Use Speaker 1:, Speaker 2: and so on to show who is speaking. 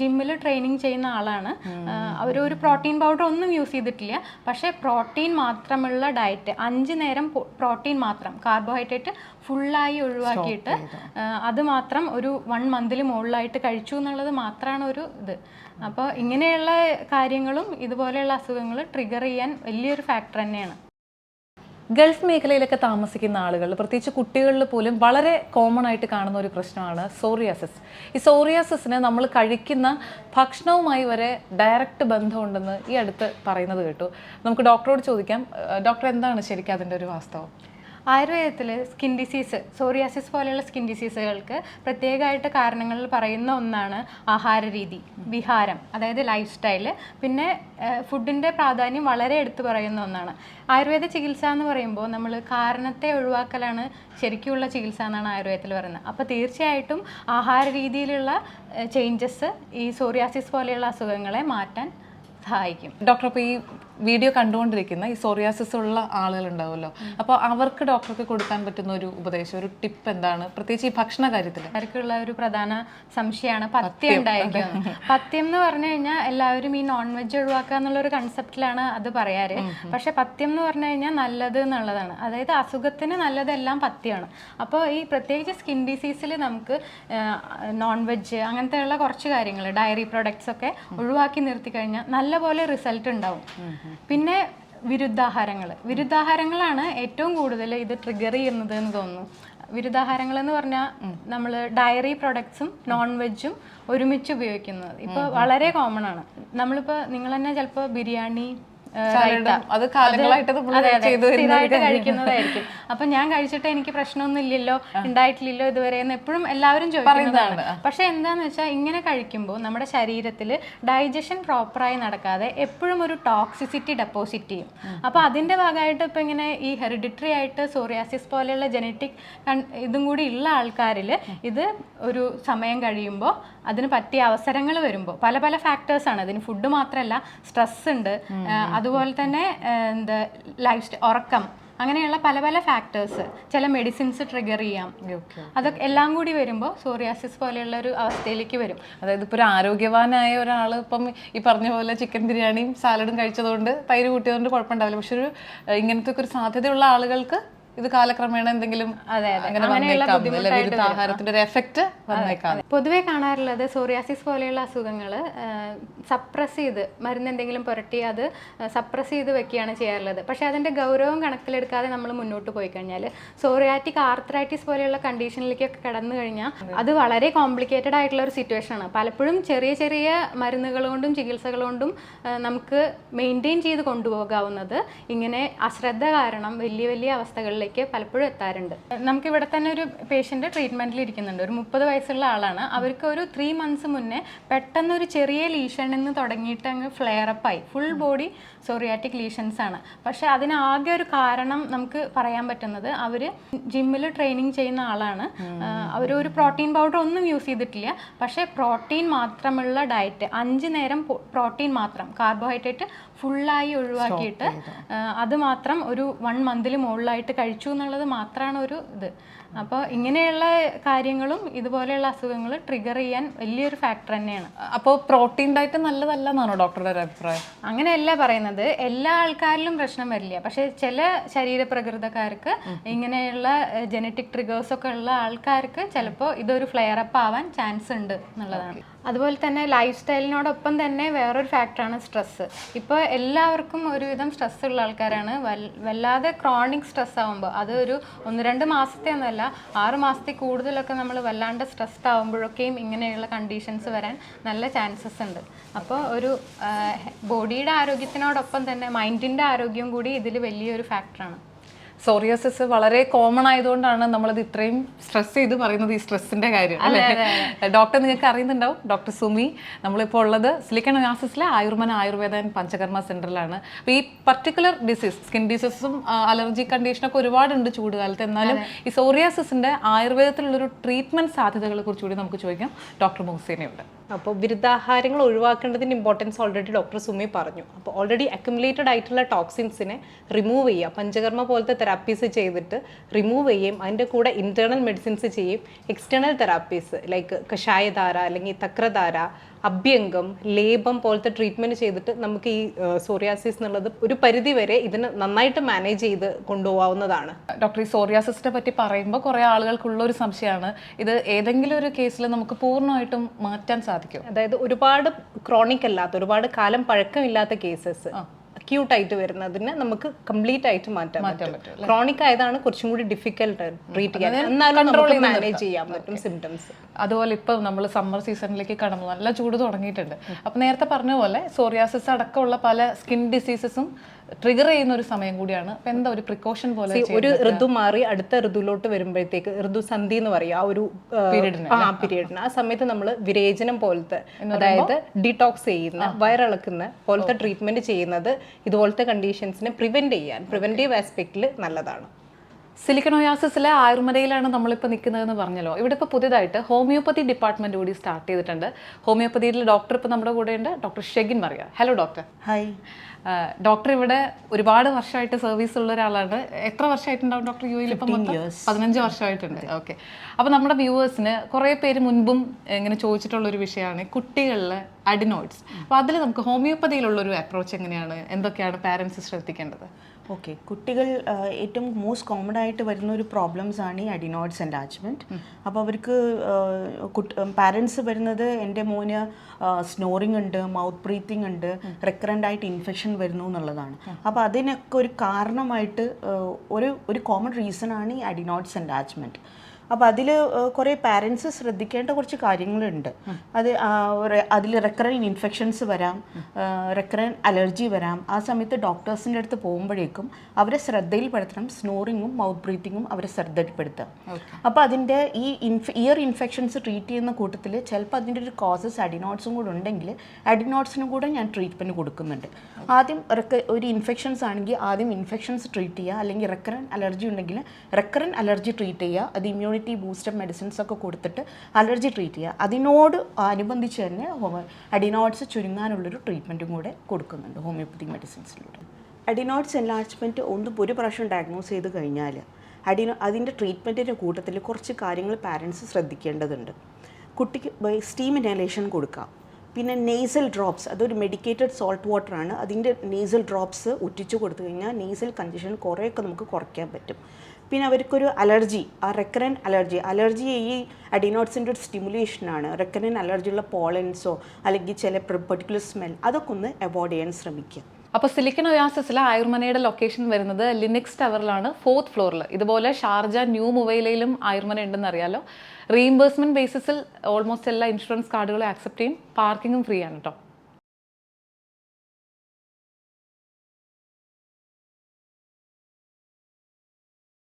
Speaker 1: ജിമ്മിൽ ട്രെയിനിങ് ചെയ്യുന്ന ആളാണ്. അവർ ഒരു പ്രോട്ടീൻ പൗഡർ ഒന്നും യൂസ് ചെയ്തിട്ടില്ല. പക്ഷേ പ്രോട്ടീൻ മാത്രമുള്ള ഡയറ്റ് അഞ്ച് നേരം പ്രോട്ടീൻ മാത്രം കാർബോഹൈഡ്രേറ്റ് ഫുള്ളായി ഒഴിവാക്കിയിട്ട് അത് മാത്രം ഒരു വൺ മന്തിൽ മുകളിലായിട്ട് കഴിച്ചു എന്നുള്ളത് മാത്രമാണ് ഒരു ഇത്. അപ്പോൾ ഇങ്ങനെയുള്ള കാര്യങ്ങളും ഇതുപോലെയുള്ള അസുഖങ്ങൾ ട്രിഗർ ചെയ്യാൻ വലിയൊരു ഫാക്ടർ തന്നെയാണ്.
Speaker 2: ഗൾഫ് മേഖലയിലൊക്കെ താമസിക്കുന്ന ആളുകൾ പ്രത്യേകിച്ച് കുട്ടികളിൽ പോലും വളരെ കോമൺ ആയിട്ട് കാണുന്ന ഒരു പ്രശ്നമാണ് സോറിയാസിസ് ഈ സോറിയാസിസിന് നമ്മൾ കഴിക്കുന്ന ഭക്ഷണവുമായി വരെ ഡയറക്റ്റ് ബന്ധമുണ്ടെന്ന് ഈ അടുത്ത് പറയുന്നത് കേട്ടു. നമുക്ക് ഡോക്ടറോട് ചോദിക്കാം. ഡോക്ടർ എന്താണ് ശരിക്കും അതിന്റെ ഒരു വാസ്തവം?
Speaker 1: ആയുർവേദത്തിൽ സ്കിൻ ഡിസീസ് സോറിയാസിസ് പോലെയുള്ള സ്കിൻ ഡിസീസുകൾക്ക് പ്രത്യേകമായിട്ട് കാരണങ്ങളിൽ പറയുന്ന ഒന്നാണ് ആഹാര രീതി വിഹാരം അതായത് ലൈഫ് സ്റ്റൈൽ പിന്നെ ഫുഡിന്റെ പ്രാധാന്യം വളരെ എടുത്തു പറയുന്ന ഒന്നാണ്. ആയുർവേദ ചികിത്സ എന്ന് പറയുമ്പോൾ നമ്മൾ കാരണത്തെ ഒഴിവാക്കലാണ് ശരിക്കുമുള്ള ചികിത്സ എന്നാണ് ആയുർവേദത്തിൽ പറയുന്നത്. അപ്പോൾ തീർച്ചയായിട്ടും ആഹാര രീതിയിലുള്ള ചേഞ്ചസ് ഈ സോറിയാസിസ് പോലെയുള്ള അസുഖങ്ങളെ മാറ്റാൻ സഹായിക്കും.
Speaker 2: ഡോക്ടർ അപ്പോൾ ഈ വീഡിയോ കണ്ടുകൊണ്ടിരിക്കുന്ന ഈ സോറിയാസിസ് ഉള്ള ആളുകൾ ഉണ്ടാവുമല്ലോ അപ്പോൾ അവർക്ക് ഡോക്ടർക്ക് കൊടുക്കാൻ പറ്റുന്ന ഒരു ഉപദേശം ഒരു ടിപ്പ് എന്താണ്? പ്രത്യേകിച്ച് ഈ ഭക്ഷണ കാര്യത്തിൽ
Speaker 1: അവർക്കുള്ള ഒരു പ്രധാന സംശയമാണ് പത്യം ഉണ്ടായിരിക്കും. പത്യം എന്ന് പറഞ്ഞു കഴിഞ്ഞാൽ എല്ലാവരും ഈ നോൺ വെജ് ഒഴിവാക്കുക എന്നുള്ള ഒരു കൺസെപ്റ്റിലാണ് അത് പറയാറ്. പക്ഷേ പത്യം എന്ന് പറഞ്ഞു കഴിഞ്ഞാൽ നല്ലത് എന്നുള്ളതാണ്. അതായത് അസുഖത്തിന് നല്ലതെല്ലാം പത്യമാണ് അപ്പോൾ ഈ പ്രത്യേകിച്ച് സ്കിൻ ഡിസീസിൽ നമുക്ക് നോൺ വെജ് അങ്ങനത്തെയുള്ള കുറച്ച് കാര്യങ്ങൾ ഡയറി പ്രൊഡക്ട്സ് ഒക്കെ ഒഴിവാക്കി നിർത്തി കഴിഞ്ഞാൽ നല്ലപോലെ റിസൾട്ട് ഉണ്ടാവും. പിന്നെ വിരുദ്ധാഹാരങ്ങൾ വിരുദ്ധാഹാരങ്ങളാണ് ഏറ്റവും കൂടുതൽ ഇത് ട്രിഗർ ചെയ്യുന്നത് എന്ന് തോന്നുന്നു. വിരുദ്ധാഹാരങ്ങൾ എന്ന് പറഞ്ഞാൽ നമ്മൾ ഡയറി പ്രൊഡക്ട്സും നോൺ വെജും ഒരുമിച്ച് ഉപയോഗിക്കുന്നത്. ഇപ്പോൾ വളരെ കോമൺ ആണ്. നമ്മളിപ്പോൾ നിങ്ങൾ തന്നെ ചിലപ്പോൾ ബിരിയാണി.
Speaker 2: അത് കാലങ്ങളായിട്ട്
Speaker 1: സ്ഥിരമായിട്ട് കഴിക്കുന്നതായിരിക്കും. അപ്പൊ ഞാൻ കഴിച്ചിട്ട് എനിക്ക് പ്രശ്നമൊന്നും ഇല്ലല്ലോ ഉണ്ടായിട്ടില്ലല്ലോ ഇതുവരെ എന്ന് എപ്പോഴും എല്ലാവരും ചോദിക്കുന്നതാണ്. പക്ഷെ എന്താന്ന് വെച്ചാൽ ഇങ്ങനെ കഴിക്കുമ്പോൾ നമ്മുടെ ശരീരത്തിൽ ഡൈജഷൻ പ്രോപ്പറായി നടക്കാതെ എപ്പോഴും ഒരു ടോക്സിസിറ്റി ഡെപ്പോസിറ്റ് ചെയ്യും. അപ്പൊ അതിന്റെ ഭാഗമായിട്ട് ഇപ്പൊ ഇങ്ങനെ ഈ ഹെറിഡിറ്ററി ആയിട്ട് സോറിയാസിസ് പോലെയുള്ള ജനറ്റിക് ഇതും കൂടി ഉള്ള ആൾക്കാരിൽ ഇത് ഒരു സമയം കഴിയുമ്പോൾ അതിന് പറ്റിയ അവസരങ്ങൾ വരുമ്പോൾ പല പല ഫാക്ടേഴ്സ് ആണ്. അതിന് ഫുഡ് മാത്രമല്ല സ്ട്രെസ് ഉണ്ട് അതുപോലെ തന്നെ എന്താ ലൈഫ് സ്റ്റൈ ഉറക്കം അങ്ങനെയുള്ള പല പല ഫാക്ടേഴ്സ് ചില മെഡിസിൻസ് ട്രിഗർ ചെയ്യാം. അതൊക്കെ എല്ലാം കൂടി വരുമ്പോൾ സോറിയാസിസ് പോലെയുള്ള ഒരു അവസ്ഥയിലേക്ക് വരും.
Speaker 2: അതായത് ഇപ്പോൾ ഒരു ആരോഗ്യവാനായ ഒരാൾ ഇപ്പം ഈ പറഞ്ഞ പോലെ ചിക്കൻ ബിരിയാണിയും സാലഡും കഴിച്ചതുകൊണ്ട് തൈര് കൂട്ടിയതുകൊണ്ട് കുഴപ്പമുണ്ടാവില്ല. പക്ഷെ ഒരു ഇങ്ങനത്തെ ഒരു സാധ്യതയുള്ള ആളുകൾക്ക് ഇത് കാലക്രമേണ എന്തെങ്കിലും. അങ്ങനെ ആഹാരത്തിന്റെ ഒരു എഫക്റ്റ് വന്നേക്കാം.
Speaker 1: പൊതുവെ കാണാറുള്ളത് സോറിയാസിസ് പോലെയുള്ള അസുഖങ്ങൾ സപ്രസ് ചെയ്ത് മരുന്ന് എന്തെങ്കിലും പുരട്ടി അത് സപ്രസ് ചെയ്ത് വെക്കുകയാണ് ചെയ്യാറുള്ളത്. പക്ഷേ അതിന്റെ ഗൗരവം കണക്കിലെടുക്കാതെ നമ്മൾ മുന്നോട്ട് പോയി കഴിഞ്ഞാൽ സോറിയാറ്റിക് ആർത്രൈറ്റിസ് പോലെയുള്ള കണ്ടീഷനിലേക്കൊക്കെ കടന്നു കഴിഞ്ഞാൽ അത് വളരെ കോംപ്ലിക്കേറ്റഡ് ആയിട്ടുള്ള ഒരു സിറ്റുവേഷൻ ആണ്. പലപ്പോഴും ചെറിയ ചെറിയ മരുന്നുകൾ കൊണ്ടും ചികിത്സകൾ കൊണ്ടും നമുക്ക് മെയിന്റെയിൻ ചെയ്ത് കൊണ്ടുപോകാവുന്നത് ഇങ്ങനെ അശ്രദ്ധ കാരണം വലിയ വലിയ അവസ്ഥകളിലേക്ക് പലപ്പോഴും എത്താറുണ്ട്. നമുക്ക് ഇവിടെ തന്നെ ഒരു പേഷ്യന്റ് ട്രീറ്റ്മെന്റിൽ ഇരിക്കുന്നുണ്ട്. ഒരു മുപ്പത് വയസ്സുള്ള ആളാണ്. അവർക്ക് ഒരു ത്രീ മന്ത്സ് മുന്നേ പെട്ടെന്ന് ഒരു ചെറിയ ലീഷണിൽ നിന്ന് തുടങ്ങിയിട്ട് അങ്ങ് ഫ്ലെയർ അപ്പായി ഫുൾ ബോഡി സോറിയാറ്റിക് ലീഷൻസ് ആണ്. പക്ഷെ അതിന് ആകെ ഒരു കാരണം നമുക്ക് പറയാൻ പറ്റുന്നത് അവർ ജിമ്മിൽ ട്രെയിനിങ് ചെയ്യുന്ന ആളാണ്. അവർ ഒരു പ്രോട്ടീൻ പൗഡർ ഒന്നും യൂസ് ചെയ്തിട്ടില്ല. പക്ഷേ പ്രോട്ടീൻ മാത്രമുള്ള ഡയറ്റ് അഞ്ച് നേരം പ്രോട്ടീൻ മാത്രം കാർബോഹൈഡ്രേറ്റ് ഫുള്ളായി ഒഴിവാക്കിയിട്ട് അത് മാത്രം ഒരു വൺ മന്തിൽ മുകളിലായിട്ട് കഴിച്ചു എന്നുള്ളത് മാത്രമാണ് ഒരു ഇത്. അപ്പോൾ ഇങ്ങനെയുള്ള കാര്യങ്ങളും ഇതുപോലെയുള്ള അസുഖങ്ങൾ ട്രിഗർ ചെയ്യാൻ വലിയൊരു ഫാക്ടർ തന്നെയാണ്.
Speaker 2: അപ്പോൾ പ്രോട്ടീൻ ഡയറ്റ് നല്ലതല്ല എന്നാണോ ഡോക്ടറുടെ ഒരു അഭിപ്രായം?
Speaker 1: അങ്ങനെയല്ല പറയുന്നത്. എല്ലാ ആൾക്കാരിലും പ്രശ്നം വരില്ല. പക്ഷേ ചില ശരീരപ്രകൃതക്കാർക്ക് ഇങ്ങനെയുള്ള ജനറ്റിക് ട്രിഗേഴ്സ് ഒക്കെ ഉള്ള ആൾക്കാർക്ക് ചിലപ്പോൾ ഇതൊരു ഫ്ലെയർ അപ്പ് ആവാൻ ചാൻസ് ഉണ്ട് എന്നുള്ളതാണ്. അതുപോലെ തന്നെ ലൈഫ് സ്റ്റൈലിനോടൊപ്പം തന്നെ വേറൊരു ഫാക്ടറാണ് സ്ട്രെസ്സ് ഇപ്പോൾ എല്ലാവർക്കും ഒരുവിധം സ്ട്രെസ് ഉള്ള ആൾക്കാരാണ്. വല്ലാതെ ക്രോണിക് സ്ട്രെസ് ആകുമ്പോൾ അത് ഒരു ഒന്ന് രണ്ട് മാസത്തെ ഒന്നല്ല ആറ് മാസത്തിൽ കൂടുതലൊക്കെ നമ്മൾ വല്ലാണ്ട് സ്ട്രെസ്ഡ് ആകുമ്പോഴൊക്കെയും ഇങ്ങനെയുള്ള കണ്ടീഷൻസ് വരാൻ നല്ല ചാൻസസ് ഉണ്ട്. അപ്പോൾ ഒരു ബോഡിയുടെ ആരോഗ്യത്തിനോടൊപ്പം തന്നെ മൈൻഡിന്റെ ആരോഗ്യം കൂടി ഇതിൽ വലിയൊരു ഫാക്ടറാണ്
Speaker 2: സോറിയാസിസ് വളരെ കോമൺ ആയതുകൊണ്ടാണ് നമ്മളത് ഇത്രയും സ്ട്രെസ് ചെയ്ത് പറയുന്നത് ഈ സ്ട്രെസ്സിന്റെ കാര്യം അല്ലേ? ഡോക്ടർ നിങ്ങൾക്ക് അറിയുന്നുണ്ടാവും. ഡോക്ടർ സുമി നമ്മളിപ്പോൾ ഉള്ളത് സിലിക്കൺ ഒയാസിസിലെ ആയുർമന ആയുർവേദ ആൻഡ് പഞ്ചകർമ്മ സെന്ററിലാണ് അപ്പോൾ ഈ പർട്ടിക്കുലർ ഡിസീസ് സ്കിൻ ഡിസീസും അലർജി കണ്ടീഷനൊക്കെ ഒരുപാടുണ്ട് ചൂടുകാലത്ത്. എന്നാലും ഈ സോറിയാസിസിന്റെ ആയുർവേദത്തിലുള്ളൊരു ട്രീറ്റ്മെന്റ് സാധ്യതകളെ കുറിച്ചുകൂടി നമുക്ക് ചോദിക്കാം. ഡോക്ടർ മുഹസീനയുണ്ട്.
Speaker 3: അപ്പോൾ വിരുദ്ധാഹാരങ്ങൾ ഒഴിവാക്കേണ്ടതിന്റെ ഇമ്പോർട്ടൻസ് ഓൾറെഡി ഡോക്ടർ സുമി പറഞ്ഞു. അപ്പോൾ ഓൾറെഡി അക്യുമുലേറ്റഡ് ആയിട്ടുള്ള ടോക്സിൻസിനെ റിമൂവ് ചെയ്യുക. പഞ്ചകർമ്മ പോലത്തെ തെറാപ്പീസ് ചെയ്തിട്ട് റിമൂവ് ചെയ്യുകയും അതിന്റെ കൂടെ ഇന്റേർണൽ മെഡിസിൻസ് ചെയ്യും. എക്സ്റ്റേണൽ തെറാപ്പീസ് ലൈക്ക് കഷായധാര അല്ലെങ്കിൽ തക്രധാര അഭ്യംഗം ലേപം പോലത്തെ ട്രീറ്റ്മെന്റ് ചെയ്തിട്ട് നമുക്ക് ഈ സോറിയാസിസ് എന്നുള്ളത് ഒരു പരിധി വരെ ഇതിനെ നന്നായിട്ട് മാനേജ് ചെയ്ത് കൊണ്ടുപോകാവുന്നതാണ്
Speaker 2: ഡോക്ടർ ഈ സോറിയാസിസിനെ പറ്റി പറയുമ്പോൾ കുറേ ആളുകൾക്കുള്ള ഒരു സംശയമാണ്. ഇത് ഏതെങ്കിലും ഒരു കേസിൽ നമുക്ക് പൂർണമായിട്ടും മാറ്റാൻ സാധിക്കും.
Speaker 3: അതായത് ഒരുപാട് ക്രോണിക് അല്ലാത്ത ഒരുപാട് കാലം പഴക്കമില്ലാത്ത കേസസ് അക്യൂട്ട് ആയിട്ട് വരുന്നതിന് നമുക്ക് കംപ്ലീറ്റ് ആയിട്ട് മാറ്റാൻ പറ്റും. ക്രോണിക് ആയതാണ് കുറച്ചും കൂടി ഡിഫിക്കൽട്ട് ട്രീറ്റ് ചെയ്യാൻ. എന്നാലും നമുക്ക് മാനേജ് ചെയ്യാൻ പറ്റും സിംറ്റംസ്
Speaker 2: അതുപോലെ ഇപ്പം നമ്മൾ സമ്മർ സീസണിലേക്ക് കടന്നു. നല്ല ചൂട് തുടങ്ങിയിട്ടുണ്ട്. അപ്പം നേരത്തെ പറഞ്ഞ പോലെ സോറിയാസിസ് അടക്കമുള്ള പല സ്കിൻ ഡിസീസസും ട്രിഗർ ചെയ്യുന്ന ഒരു സമയം കൂടിയാണ്. അപ്പം എന്താ ഒരു പ്രിക്കോഷൻ പോലെ
Speaker 3: ഒരു ഋതു മാറി അടുത്ത ഋതുവിലോട്ട് വരുമ്പോഴത്തേക്ക് ഋതുസന്ധി എന്ന് പറയും ആ ഒരു പീരീഡിന് ആ പീരീഡിന് ആ സമയത്ത് നമ്മൾ വിരേചനം പോലത്തെ അതായത് ഡിടോക്സ് ചെയ്യുന്ന വയറിളക്കുന്ന പോലത്തെ ട്രീറ്റ്മെന്റ് ചെയ്യുന്നത് ഇതുപോലത്തെ കണ്ടീഷൻസിനെ പ്രിവെന്റ് ചെയ്യാൻ പ്രിവെന്റീവ് ആസ്പെക്റ്റിൽ നല്ലതാണ്.
Speaker 2: സിലിക്കണോയാസിസിലെ ആയുർമതയിലാണ് നമ്മളിപ്പോൾ നിൽക്കുന്നതെന്ന് പറഞ്ഞല്ലോ. ഇവിടെ ഇപ്പോൾ പുതിയതായിട്ട് ഹോമിയോപ്പതി ഡിപ്പാർട്ട്മെന്റ് കൂടി സ്റ്റാർട്ട് ചെയ്തിട്ടുണ്ട്. ഹോമിയോപ്പതിയിൽ ഡോക്ടർ ഇപ്പോൾ നമ്മുടെ കൂടെയുണ്ട്. Doctor Shegin Maria. Hello doctor.
Speaker 4: Hi.
Speaker 2: Doctor ഇവിടെ ഒരുപാട് വർഷമായിട്ട് സർവീസ് ഉള്ള ഒരാളാണ്. എത്ര വർഷമായിട്ടുണ്ടാവും ഡോക്ടർ യു എയിൽ ഇപ്പം പതിനഞ്ച് വർഷമായിട്ടുണ്ട്. ഓക്കെ. അപ്പോൾ നമ്മുടെ വ്യൂവേഴ്സിന് കുറേ പേര് മുൻപും ഇങ്ങനെ ചോദിച്ചിട്ടുള്ള ഒരു വിഷയമാണ് കുട്ടികളിലെ അഡിനോയിഡ്സ് അപ്പോൾ അതിൽ നമുക്ക് ഹോമിയോപ്പതിയിലുള്ള ഒരു അപ്രോച്ച് എങ്ങനെയാണ്? എന്തൊക്കെയാണ് പാരൻസ് ശ്രദ്ധിക്കേണ്ടത്?
Speaker 4: ഓക്കെ കുട്ടികൾ ഏറ്റവും മോസ്റ്റ് കോമൺ ആയിട്ട് വരുന്ന ഒരു പ്രോബ്ലംസ് ആണ് ഈ അഡിനോയിഡ്സ് അറ്റാച്ച്മെന്റ് അപ്പോൾ അവർക്ക് പാരൻസ് വരുന്നത് എന്റെ മോന് സ്നോറിങ് ഉണ്ട് മൗത്ത് ബ്രീത്തിങ് ഉണ്ട് റെക്കറന്റ് ആയിട്ട് ഇൻഫെക്ഷൻ വരുന്നു എന്നുള്ളതാണ്. അപ്പോൾ അതിനൊക്കെ ഒരു കാരണമായിട്ട് ഒരു ഒരു കോമൺ റീസൺ ആണ് ഈ അഡിനോയിഡ്സ് അറ്റാച്ച്മെന്റ് അപ്പോൾ അതിൽ കുറേ പാരൻസ് ശ്രദ്ധിക്കേണ്ട കുറച്ച് കാര്യങ്ങളുണ്ട്. അത് അതിൽ റെക്കറൻ ഇൻഫെക്ഷൻസ് വരാം റെക്കറൻ അലർജി വരാം. ആ സമയത്ത് ഡോക്ടേഴ്സിന്റെ അടുത്ത് പോകുമ്പോഴേക്കും അവരെ ശ്രദ്ധയിൽപ്പെടുത്തണം. സ്നോറിങ്ങും മൗത്ത് ബ്രീത്തിങ്ങും അവരെ ശ്രദ്ധയിൽപ്പെടുത്തുക. അപ്പോൾ അതിന്റെ ഈ ഇൻഫ ഇയർ ഇൻഫെക്ഷൻസ് ട്രീറ്റ് ചെയ്യുന്ന കൂട്ടത്തിൽ ചിലപ്പോൾ അതിന്റെ ഒരു കോസസ് അഡിനോട്സും കൂടെ ഉണ്ടെങ്കിൽ അഡിനോട്സിനും കൂടെ ഞാൻ ട്രീറ്റ്മെന്റ് കൊടുക്കുന്നുണ്ട്. ആദ്യം റെക്ക ഒരു ഇൻഫെക്ഷൻസ് ആണെങ്കിൽ ആദ്യം ഇൻഫെക്ഷൻസ് ട്രീറ്റ് ചെയ്യുക. അല്ലെങ്കിൽ റെക്കറൻ അലർജി ഉണ്ടെങ്കിൽ റെക്കറൻ അലർജി ട്രീറ്റ് ചെയ്യുക. അത് ഇമ്മ്യൂണിറ്റി ബൂസ്റ്റർ മെഡിസിൻസ് ഒക്കെ കൊടുത്തിട്ട് അലർജി ട്രീറ്റ് ചെയ്യുക. അതിനോട് അനുബന്ധിച്ച് തന്നെ അഡിനോട്സ് ചുരുങ്ങാനുള്ളൊരു ട്രീറ്റ്മെന്റും കൂടെ കൊടുക്കുന്നുണ്ട് ഹോമിയോപ്പതി മെഡിസിൻസിലൂടെ അഡിനോട്സ് എൻലാർജ്മെന്റ് ഒന്ന് ഒരു പ്രാവശ്യം ഡയഗ്നോസ് ചെയ്ത് കഴിഞ്ഞാൽ അഡിനോ അതിന്റെ ട്രീറ്റ്മെന്റിന്റെ കൂട്ടത്തിൽ കുറച്ച് കാര്യങ്ങൾ പാരൻസ് ശ്രദ്ധിക്കേണ്ടതുണ്ട്. കുട്ടിക്ക് സ്റ്റീം ഇനലേഷൻ കൊടുക്കാം. പിന്നെ നെയ്സൽ ഡ്രോപ്സ് അതൊരു മെഡിക്കേറ്റഡ് സോൾട്ട് വാട്ടർ ആണ്. അതിന്റെ നെയ്സൽ ഡ്രോപ്സ് ഉറ്റിച്ചു കൊടുത്തു കഴിഞ്ഞാൽ നെയ്സൽ കണ്ടീഷൻ കുറേയൊക്കെ നമുക്ക് കുറയ്ക്കാൻ പറ്റും. പിന്നെ അവർക്കൊരു അലർജി ആ റെക്കറൻ അലർജി. അലർജി ഈ അഡിനോട്സിന്റെ ഒരു സ്റ്റിമുലേഷനാണ് റെക്കറൻ അലർജിയുള്ള പോളൻസോ അല്ലെങ്കിൽ ചില പെർട്ടിക്കുലർ സ്മെൽ അതൊക്കെ ഒന്ന് അവോയ്ഡ് ചെയ്യാൻ ശ്രമിക്കുക.
Speaker 2: അപ്പോൾ സിലിക്കൺ ഒയാസിസിലെ ആയുർമനയുടെ ലൊക്കേഷൻ വരുന്നത് ലിനിക്സ് ടവറിലാണ് ഫോർത്ത് ഫ്ലോറിൽ ഇതുപോലെ ഷാർജ ന്യൂ മൊബൈലയിലും ആയുർമന ഉണ്ടെന്ന് അറിയാലോ. റീഇംബേഴ്സ്മെന്റ് ബേസിസിൽ ഓൾമോസ്റ്റ് എല്ലാ ഇൻഷുറൻസ് കാർഡുകളും ആക്സെപ്റ്റ് ചെയ്യും. പാർക്കിങ്ങും ഫ്രീ ആണ് കേട്ടോ